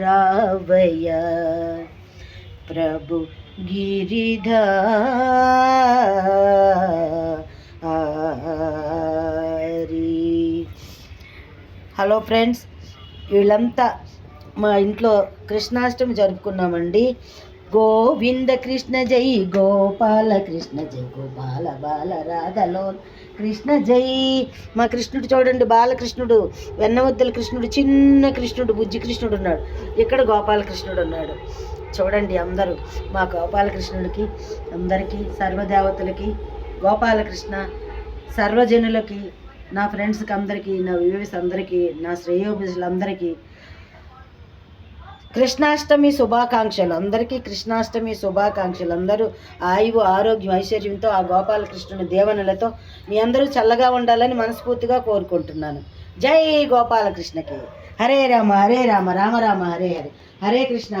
రావయ ప్రభు Giridhari hello friends వీళ్ళంతా మా ఇంట్లో కృష్ణాష్టమి జరుపుకున్నామండి. గోవింద కృష్ణ జై గోపాల కృష్ణ జై గోపాల బాల రాధలో కృష్ణ జై. మా కృష్ణుడు చూడండి బాలకృష్ణుడు వెన్నవద్దల కృష్ణుడు చిన్న కృష్ణుడు బుజ్జి కృష్ణుడు ఉన్నాడు. ఇక్కడ గోపాలకృష్ణుడు ఉన్నాడు. చూడండి అందరూ మా గోపాలకృష్ణుడికి అందరికీ సర్వదేవతలకి గోపాలకృష్ణ సర్వజనులకి నా ఫ్రెండ్స్కి అందరికీ నా వ్యూవర్స్ అందరికీ నా శ్రేయోభిజులందరికీ కృష్ణాష్టమి శుభాకాంక్షలు. అందరికీ కృష్ణాష్టమి శుభాకాంక్షలు. అందరూ ఆయువు ఆరోగ్యం ఐశ్వర్యంతో ఆ గోపాలకృష్ణుని దేవనలతో మీ అందరూ చల్లగా ఉండాలని మనస్ఫూర్తిగా కోరుకుంటున్నాను. జై గోపాలకృష్ణకి. హరే రామ హరే రామ రామ రామ హరే హరే. హరే కృష్ణ